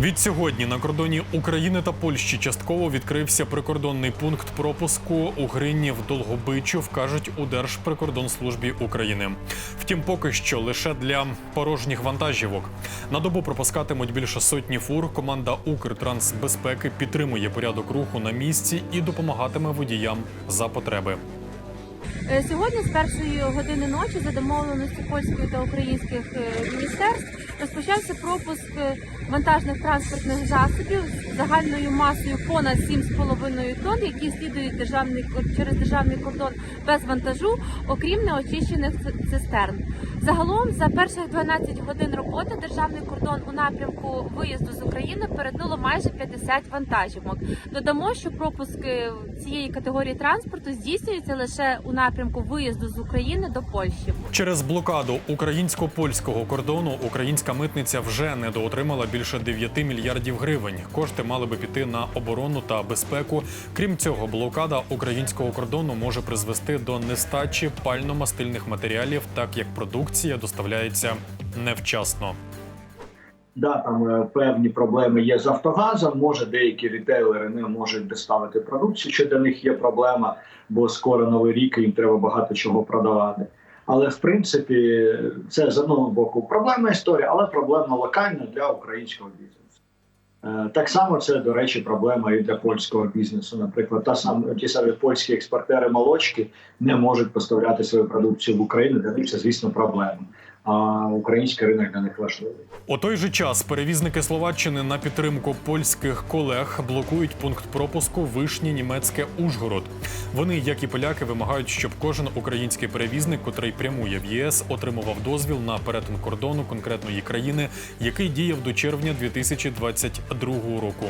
Відсьогодні на кордоні України та Польщі частково відкрився прикордонний пункт пропуску у Грині в Долгобичу, вкажуть у Держприкордонслужбі України. Втім, поки що лише для порожніх вантажівок. На добу пропускатимуть більше сотні фур. Команда Укртрансбезпеки підтримує порядок руху на місці і допомагатиме водіям за потреби. Е, Сьогодні з першої години ночі за домовленості польської та українських е, міністерств розпочався пропуск е, вантажних транспортних засобів загальною масою понад 7,5 тонн, які слідують державний через державний кордон без вантажу, окрім неочищених цистерн. Загалом за перших 12 годин роботи державний кордон у напрямку виїзду з України перетнуло майже 50 вантажівок. Додамо, що пропуск е, цієї категорії транспорту здійснюється лише у напрямку виїзду з України до Польщі. Через блокаду українсько-польського кордону українська митниця вже недоотримала більше 9 мільярдів гривень. Кошти мали би піти на оборону та безпеку. Крім цього, блокада українського кордону може призвести до нестачі пально-мастильних матеріалів, так як продукція доставляється невчасно. Да, там е, певні проблеми є з Автогазом. Може, деякі рітейлери не можуть доставити продукцію, що для них є проблема, бо скоро новий рік і їм треба багато чого продавати. Але в принципі, це з одного боку проблемна історія, але проблема локальна для українського бізнесу. Е, Так само це, до речі, проблема і для польського бізнесу. Наприклад, та сам ті самі польські експортери молочки не можуть поставляти свою продукцію в Україну. Для них це, звісно, проблема. А український ринок для них важливий. У той же час перевізники Словаччини на підтримку польських колег блокують пункт пропуску Вишні німецьке Ужгород. Вони, як і поляки, вимагають, щоб кожен український перевізник, котрий прямує в ЄС, отримував дозвіл на перетин кордону конкретної країни, який діяв до червня 2022 року.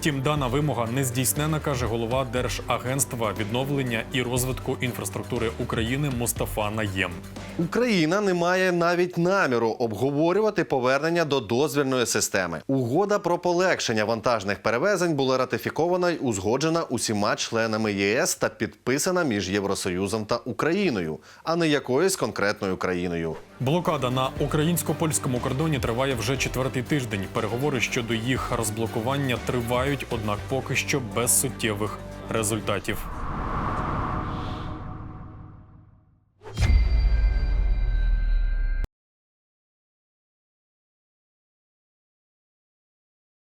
Втім, дана вимога не здійснена, каже голова Держагентства відновлення і розвитку інфраструктури України Мустафа Наєм. Україна не має навіть наміру обговорювати повернення до дозвільної системи. Угода про полегшення вантажних перевезень була ратифікована й узгоджена усіма членами ЄС та підписана між Євросоюзом та Україною, а не якоюсь конкретною країною. Блокада на українсько-польському кордоні триває вже четвертий тиждень. Переговори щодо їх розблокування тривають, однак поки що без суттєвих результатів.